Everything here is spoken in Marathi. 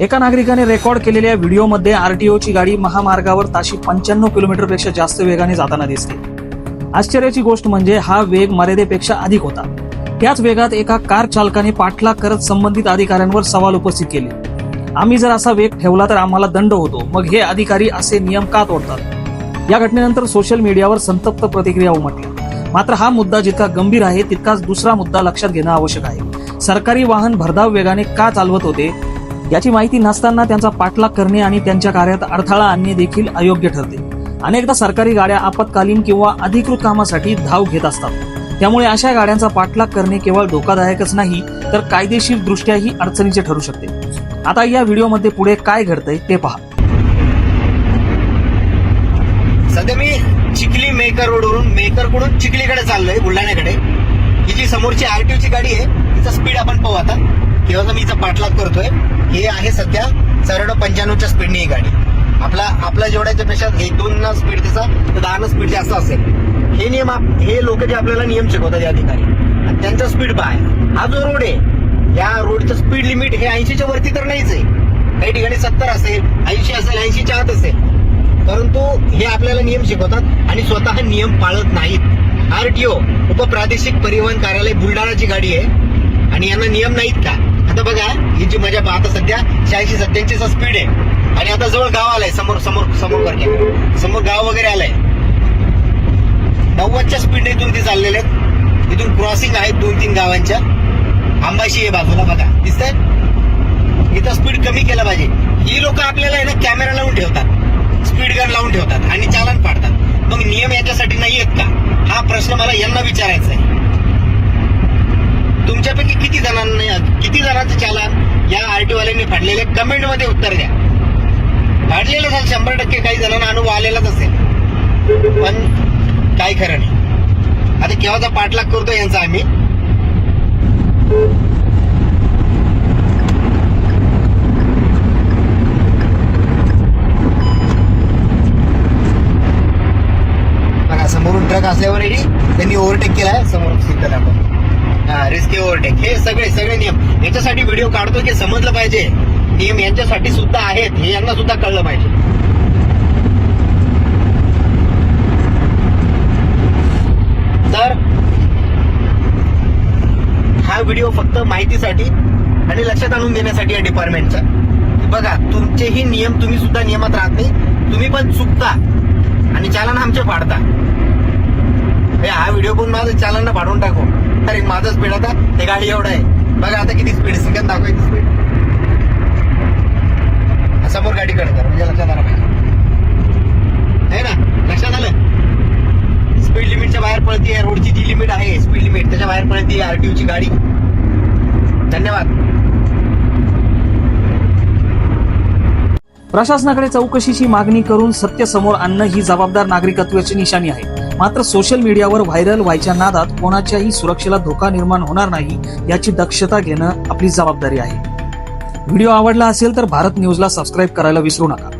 एका नागरिकाने रेकॉर्ड केलेल्या व्हिडिओमध्ये आरटीओची गाडी महामार्गावर ताशी पंच्याण्णव किलोमीटरपेक्षा जास्त वेगाने जाताना दिसते. आश्चर्याची गोष्ट म्हणजे हा वेग मर्यादेपेक्षा अधिक होता. त्याच वेगात एका कार चालकाने पाठलाग करत संबंधित अधिकाऱ्यांवर सवाल उपस्थित केले. आम्ही जर असा वेग ठेवला तर आम्हाला दंड होतो. मग हे अधिकारी असे नियम का तोडतात? या घटनेनंतर सोशल मीडियावर संतप्त प्रतिक्रिया उमटल्या मात्र हा मुद्दा जितका गंभीर आहे तितकाच दुसरा मुद्दा लक्षात घेणं आवश्यक आहे. सरकारी वाहन भरधाव वेगाने का चालवत होते? याची माहिती नसताना त्यांचा पाठलाग करणे आणि त्यांच्या कार्यात अडथळा आणणे देखील अयोग्य ठरते. अनेकदा सरकारी गाड्या आपत्कालीन किंवा अधिकृत कामासाठी धाव घेत असतात. त्यामुळे अशा गाड्यांचा पाठलाग करणे केवळ धोकादायकच नाही तर कायदेशीर दृष्ट्याही अडचणीचे ठरू शकते. आता या व्हिडिओमध्ये पुढे काय घडतंय ते पहा. सध्या मी चिखली मेकर रोडवरून मेकरकडून चिखलीकडे चाललोय बुलढाण्याकडे. ही जी समोरची आरटीओची गाडी आहे तिचा स्पीड आपण पाहू आता. किंवा मी इथं पाठलाग करतोय. हे आहे सध्या सरळ पंच्याण्णवच्या स्पीडने ही गाडी. आपला आपला जेवढ्याच्या पेक्षा एक दोन स्पीड त्याचा तर दहा ना स्पीड जास्त असेल. हे नियम आप- हे लोक जे आपल्याला नियम शिकवतात या ठिकाणी. आणि त्यांचा स्पीड पाय हा जो रोड आहे या रोडचं स्पीड लिमिट हे ऐंशीच्या वरती तर नाहीच आहे. काही ठिकाणी सत्तर असेल ऐंशी असेल ऐंशीच्या आत असेल. परंतु हे आपल्याला नियम शिकवतात आणि स्वतः नियम पाळत नाहीत. आरटीओ उपप्रादेशिक परिवहन कार्यालय बुलढाणाची गाडी आहे. आणि यांना नियम नाहीत का? आता बघा ही जी मजा आता सध्या शहाऐंशी सत्याऐंशीचा स्पीड आहे. आणि आता जवळ गाव आलाय समोर समोर समोर करके समोर गाव वगैरे आलाय. नव्वदच्या स्पीडने इथून ते चाललेले आहेत. इथून क्रॉसिंग आहेत दोन तीन गावांच्या. आंबाशी आहे बाजूला बघा. दिसतंय? इथं स्पीड कमी केलं पाहिजे. ही लोक आपल्याला आहे ना कॅमेरा लावून ठेवतात. स्पीड गन लावून ठेवतात आणि चालन पाडतात. मग नियम याच्यासाठी नाही आहेत का? हा प्रश्न मला यांना विचारायचा आहे तुमच्यापैकी किती जणांना किती जणांचं चालन या आरटी वाल्यांनी फाडलेले कमेंटमध्ये उत्तर द्या. फाडलेलं असेल शंभर टक्के काही जणांना अनुभव आलेलाच असेल. पण काय खरं नाही. आता केव्हाचा पाठलाग करतो यांचा आम्ही? बघा समोरून ट्रक असल्यावरही त्यांनी ओव्हरटेक केलाय समोर सिग्नल आपण रिस्की ओव्हरटेक हे सगळे सगळे नियम. याच्यासाठी व्हिडिओ काढतो की समजलं पाहिजे. नियम यांच्यासाठी सुद्धा आहेत. हे यांना सुद्धा कळलं पाहिजे. तर हा व्हिडिओ फक्त माहितीसाठी आणि लक्षात आणून देण्यासाठी या डिपार्टमेंटचा बघा तुमचेही नियम तुम्ही सुद्धा नियमात राहत नाही. तुम्ही पण चुकता आणि चालन आमचे फाडता हे हा व्हिडिओ पण माझं चालन फाडून टाकू. अरे माझं स्पीड आता ते गाडी एवढं आहे. बघा आता किती स्पीड सेकंद दाखवायची स्पीड समोर गाडी कडे म्हणजे लक्षात आलं पाहिजे. आहे ना? लक्षात आलं? स्पीड लिमिटच्या बाहेर पळती रोडची जी लिमिट आहे स्पीड लिमिट त्याच्या बाहेर पळती आरटीओची गाडी. धन्यवाद. प्रशासनाकडे चौकशीची मागणी करून सत्य समोर आणणं ही जबाबदार नागरिकत्वाची निशाणी आहे. मात्र सोशल मीडियावर व्हायरल व्हायच्या नादात कोणाच्याही सुरक्षेला धोका निर्माण होणार नाही याची दक्षता घेणं आपली जबाबदारी आहे. व्हिडिओ आवडला असेल तर भारत न्यूजला सबस्क्राईब करायला विसरू नका.